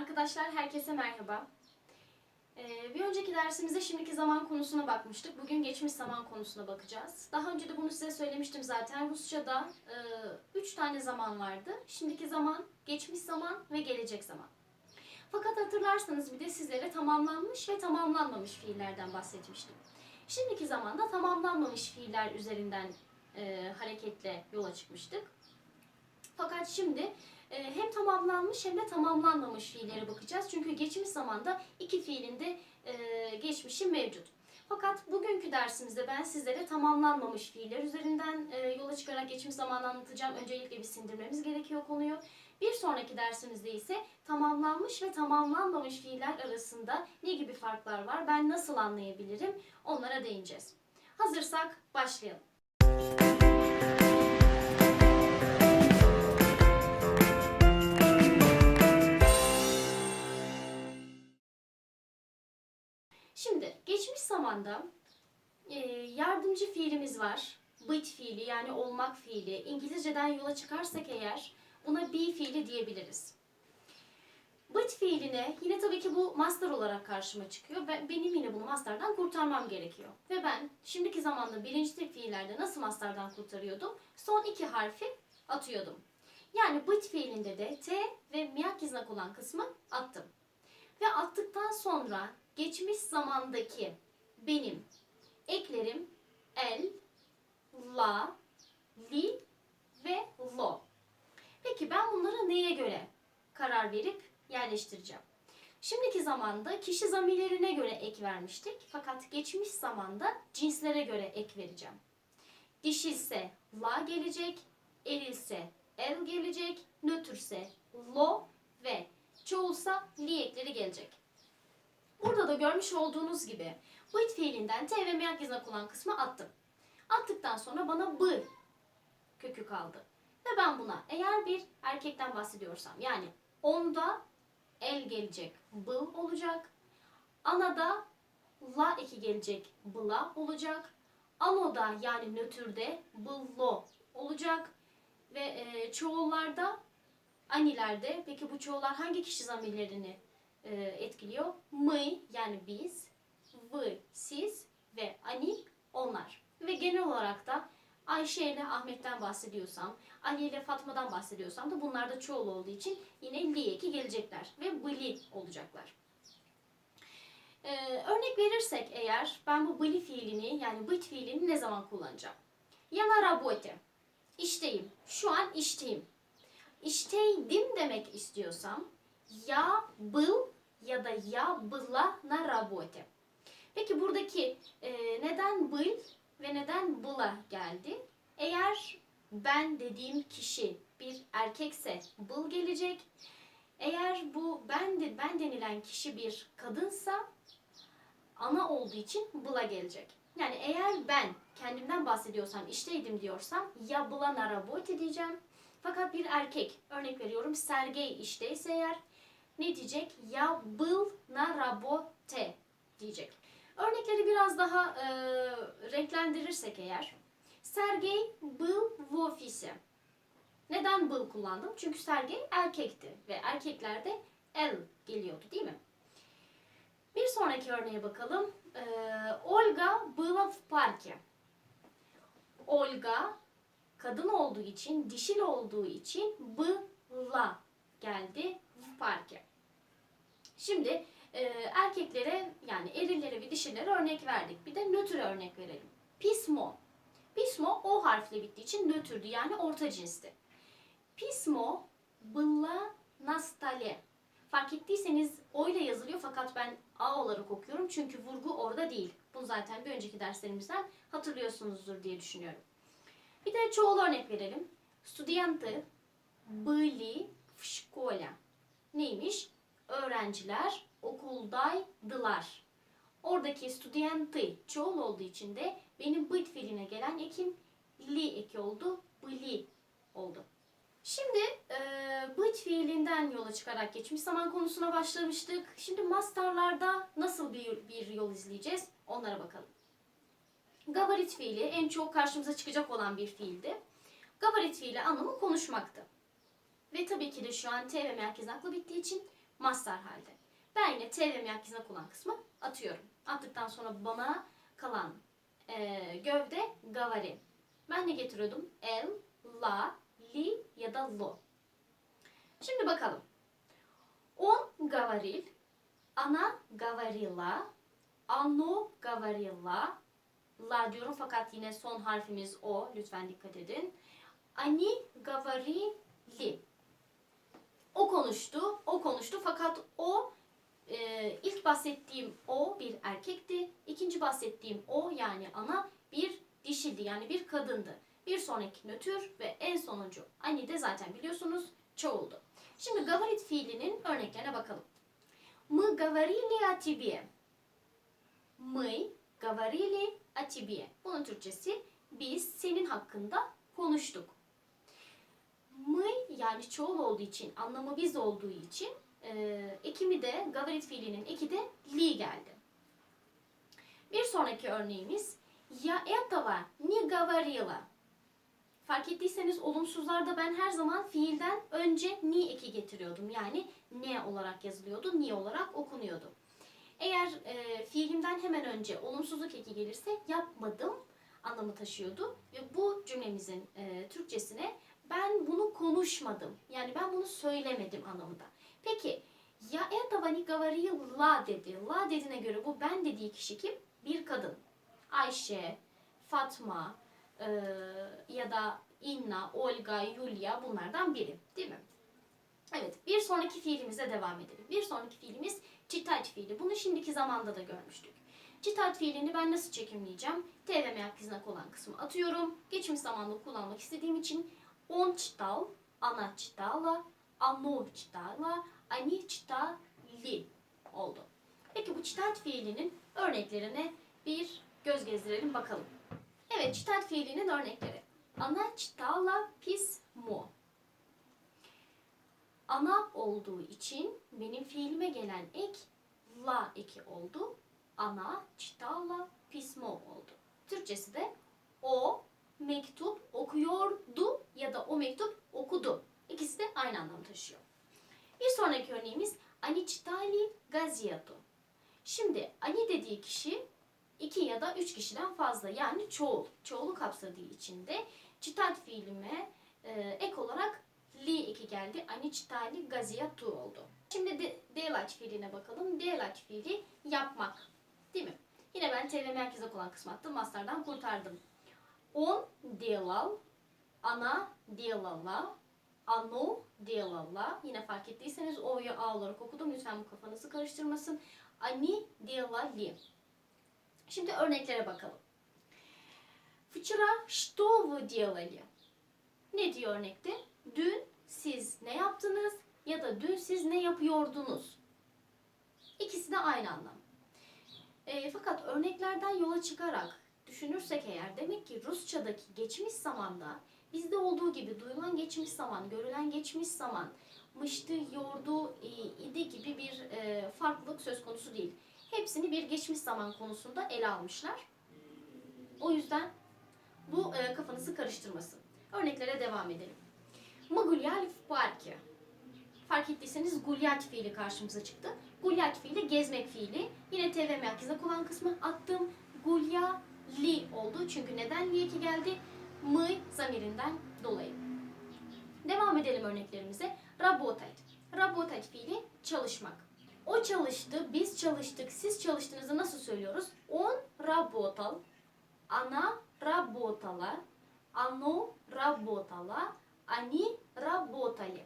Arkadaşlar herkese merhaba. Ee, bir önceki dersimizde şimdiki zaman konusuna bakmıştık. Bugün geçmiş zaman konusuna bakacağız. Daha önce de bunu size söylemiştim zaten. Rusça'da e, üç tane zaman vardı. Şimdiki zaman, geçmiş zaman ve gelecek zaman. Fakat hatırlarsanız bir de sizlere tamamlanmış ve tamamlanmamış fiillerden bahsetmiştim. Şimdiki zamanda tamamlanmamış fiiller üzerinden e, hareketle yola çıkmıştık. Fakat şimdi hem tamamlanmış hem de tamamlanmamış fiillere bakacağız. Çünkü geçmiş zamanda iki fiilin de e, geçmişi mevcut. Fakat bugünkü dersimizde ben sizlere tamamlanmamış fiiller üzerinden e, yola çıkarak geçmiş zamanı anlatacağım. Öncelikle bir sindirmemiz gerekiyor konuyu. Bir sonraki dersimizde ise tamamlanmış ve tamamlanmamış fiiller arasında ne gibi farklar var, ben nasıl anlayabilirim onlara değineceğiz. Hazırsak başlayalım. Şimdi geçmiş zamanda e, yardımcı fiilimiz var. Bit fiili yani olmak fiili. İngilizceden yola çıkarsak eğer buna be fiili diyebiliriz. Bit fiiline yine tabii ki bu master olarak karşıma çıkıyor ve benim yine bunu masterdan kurtarmam gerekiyor. Ve ben şimdiki zamanda birinci fiillerde nasıl masterdan kurtarıyordum? Son iki harfi atıyordum. Yani bit fiilinde de T ve miyak iznak olan kısmı attım. Ve attıktan sonra geçmiş zamandaki benim eklerim el, la, li ve lo. Peki ben bunları neye göre karar verip yerleştireceğim? Şimdiki zamanda kişi zamirlerine göre ek vermiştik. Fakat geçmiş zamanda cinslere göre ek vereceğim. Dişilse la gelecek, erilse el gelecek, nötrse lo ve çoğulsa li ekleri gelecek. Burada da görmüş olduğunuz gibi it fiilinden T ve miyak iznak olan kısmı attım. Attıktan sonra bana b kökü kaldı. Ve ben buna eğer bir erkekten bahsediyorsam yani onda el gelecek bıl olacak. Anada la eki gelecek bıla olacak. Anoda yani nötrde bıllo olacak. Ve e, çoğullarda anilerde peki bu çoğullar hangi kişi zamirlerini e, etkiliyor. Mı yani biz, vı siz ve ani onlar. Ve genel olarak da Ayşe ile Ahmet'ten bahsediyorsam, Ali ile Fatma'dan bahsediyorsam da bunlar da çoğul olduğu için yine li eki gelecekler ve bli olacaklar. Ee, örnek verirsek eğer ben bu bli fiilini yani bit fiilini ne zaman kullanacağım? Yana rabote. İşteyim. Şu an işteyim. İşteydim demek istiyorsam ya bıl ya da ya была на работе. Peki buradaki e, neden был ve neden была geldi? Eğer ben dediğim kişi bir erkekse был gelecek. Eğer bu ben de ben denilen kişi bir kadınsa ana olduğu için bula gelecek. Yani eğer ben kendimden bahsediyorsam, işteydim diyorsam ya была на работе diyeceğim. Fakat bir erkek, örnek veriyorum Sergey işteyse eğer ne diyecek? Ya был на работе diyecek. Örnekleri biraz daha e, renklendirirsek eğer. Sergey был в офисе. Neden был kullandım? Çünkü Sergey erkekti ve erkeklerde el geliyordu değil mi? Bir sonraki örneğe bakalım. Ee, Olga была в парке. Olga kadın olduğu için, dişil olduğu için была geldi в парке. Şimdi e, erkeklere yani erillere ve dişillere örnek verdik. Bir de nötr örnek verelim. Pismo. Pismo o harfle bittiği için nötrdü yani orta cinsti. Pismo была на stole. Fark ettiyseniz o ile yazılıyor fakat ben A olarak okuyorum çünkü vurgu orada değil. Bunu zaten bir önceki derslerimizden hatırlıyorsunuzdur diye düşünüyorum. Bir de çoğul örnek verelim. Studenty были в школе. Neymiş? Öğrenciler okuldaydılar. Oradaki studenty çoğul olduğu için de benim bit fiiline gelen ekim li eki oldu. Bli oldu. Şimdi e, bit fiilinden yola çıkarak geçmiş zaman konusuna başlamıştık. Şimdi masterlarda nasıl bir, bir yol izleyeceğiz onlara bakalım. Gabarit fiili en çok karşımıza çıkacak olan bir fiildi. Gabarit fiili anlamı konuşmaktı. Ve tabii ki de şu an T ve merkez aklı bittiği için Master halde. Ben yine T ve M gizine kullanan kısmı atıyorum. Attıktan sonra bana kalan e, gövde gavari. Ben ne getiriyordum? El, la, li ya da lo. Şimdi bakalım. On gavaril, ana gavarila, ano gavarila, la diyorum fakat yine son harfimiz o. Lütfen dikkat edin. Ani gavarili. O konuştu, o konuştu fakat o e, ilk bahsettiğim o bir erkekti. İkinci bahsettiğim o yani ana bir dişildi yani bir kadındı. Bir sonraki nötr ve en sonuncu ani de zaten biliyorsunuz çoğuldu. Şimdi gavarit fiilinin örneklerine bakalım. Мы говорили о тебе. Мы говорили о тебе. Bunun Türkçesi biz senin hakkında konuştuk. mı yani çoğul olduğu için, anlamı biz olduğu için e, ekimi de gavarit fiilinin eki de li geldi. Bir sonraki örneğimiz ya etava ni gavarila. Fark ettiyseniz olumsuzlarda ben her zaman fiilden önce ni eki getiriyordum. Yani ne olarak yazılıyordu, ni olarak okunuyordu. Eğer e, fiilimden hemen önce olumsuzluk eki gelirse yapmadım anlamı taşıyordu. Ve bu cümlemizin e, Türkçesine bunu konuşmadım. Yani ben bunu söylemedim anlamında. Peki ya etava nigavari la dedi. La dediğine göre bu ben dediği kişi kim? Bir kadın. Ayşe, Fatma e, ya da Inna, Olga, Yulia bunlardan biri değil mi? Evet bir sonraki fiilimize devam edelim. Bir sonraki fiilimiz citat fiili. Bunu şimdiki zamanda da görmüştük. Citat fiilini ben nasıl çekimleyeceğim? T ve meyak olan kısmı atıyorum. Geçmiş zamanda kullanmak istediğim için on читал, она читала, оно читало, они читали oldu. Peki bu çitat fiilinin örneklerine bir göz gezdirelim bakalım. Evet, çitat fiilinin örnekleri. Ana читала письмо. Ana olduğu için benim fiilime gelen ek la eki oldu. Ana читала письмо oldu. Türkçesi de o mektup okuyordu ya da o mektup okudu. İkisi de aynı anlam taşıyor. Bir sonraki örneğimiz Anichitali Gaziato. Şimdi Ani dediği kişi iki ya da üç kişiden fazla yani çoğul. Çoğulu kapsadığı için de citat fiilime e, ek olarak li eki geldi. Anichitali Gaziato oldu. Şimdi de, delaç fiiline bakalım. Delaç fiili yapmak. Değil mi? Yine ben TV merkeze olan kısmı attım. Mastardan kurtardım. On delal она делала, оно делала. Yine fark ettiyseniz O'yu A olarak okudum. Lütfen bu kafanızı karıştırmasın. Они делали. Şimdi örneklere bakalım. Вчера что вы делали? Ne diyor örnekte? Dün siz ne yaptınız ya da dün siz ne yapıyordunuz? İkisi de aynı anlam. E, fakat örneklerden yola çıkarak düşünürsek eğer demek ki Rusçadaki geçmiş zamanda Bizde olduğu gibi duyulan geçmiş zaman, görülen geçmiş zaman, mıştı, yordu, e, idi gibi bir e, farklılık söz konusu değil. Hepsini bir geçmiş zaman konusunda ele almışlar. O yüzden bu e, kafanızı karıştırmasın. Örneklere devam edelim. Magulyal Farki. Fark ettiyseniz gulyat fiili karşımıza çıktı. Gulyat fiili gezmek fiili. Yine TV merkezine kovan kısmı attım. Gulyali oldu. Çünkü neden? Niye ki geldi? Mı zamirinden dolayı. Devam edelim örneklerimize. Работать. Работать fiili çalışmak. O çalıştı, biz çalıştık, siz çalıştığınızı nasıl söylüyoruz? Он работал, она работала, оно работало, они работали.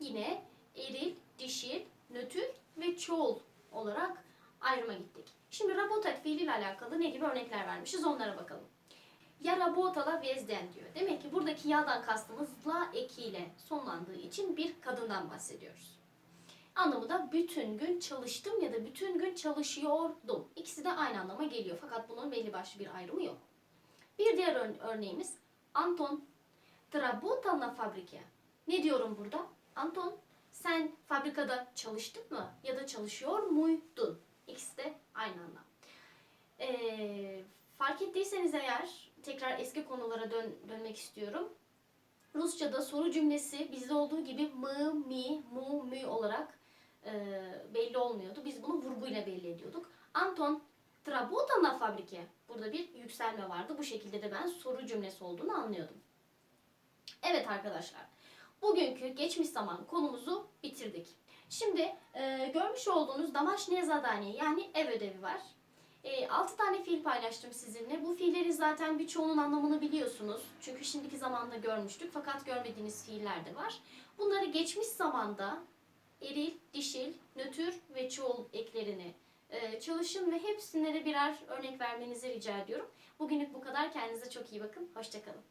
Yine eril, dişil, nötr ve çoğul olarak ayrıma gittik. Şimdi работать fiiliyle alakalı ne gibi örnekler vermişiz onlara bakalım. Ya rabotala vezden diyor. Demek ki buradaki ya'dan kastımız la ekiyle sonlandığı için bir kadından bahsediyoruz. Anlamı da bütün gün çalıştım ya da bütün gün çalışıyordum. İkisi de aynı anlama geliyor. Fakat bunun belli başlı bir ayrımı yok. Bir diğer ör- örneğimiz Anton Trabutal na. Ne diyorum burada? Anton sen fabrikada çalıştın mı ya da çalışıyor muydun? İkisi de aynı anlam. Ee, Fark ettiyseniz eğer, tekrar eski konulara dön dönmek istiyorum. Rusça'da soru cümlesi bizde olduğu gibi mı, mi, mu, mü olarak e, belli olmuyordu. Biz bunu vurguyla belli ediyorduk. Anton Trabota na fabrike. Burada bir yükselme vardı. Bu şekilde de ben soru cümlesi olduğunu anlıyordum. Evet arkadaşlar. Bugünkü geçmiş zaman konumuzu bitirdik. Şimdi e, görmüş olduğunuz Damaş Nezadani yani ev ödevi var. E, 6 tane fiil paylaştım sizinle. Bu fiillerin zaten birçoğunun anlamını biliyorsunuz. Çünkü şimdiki zamanda görmüştük fakat görmediğiniz fiiller de var. Bunları geçmiş zamanda eril, dişil, nötr ve çoğul eklerini e, çalışın ve hepsine de birer örnek vermenizi rica ediyorum. Bugünlük bu kadar. Kendinize çok iyi bakın. Hoşçakalın.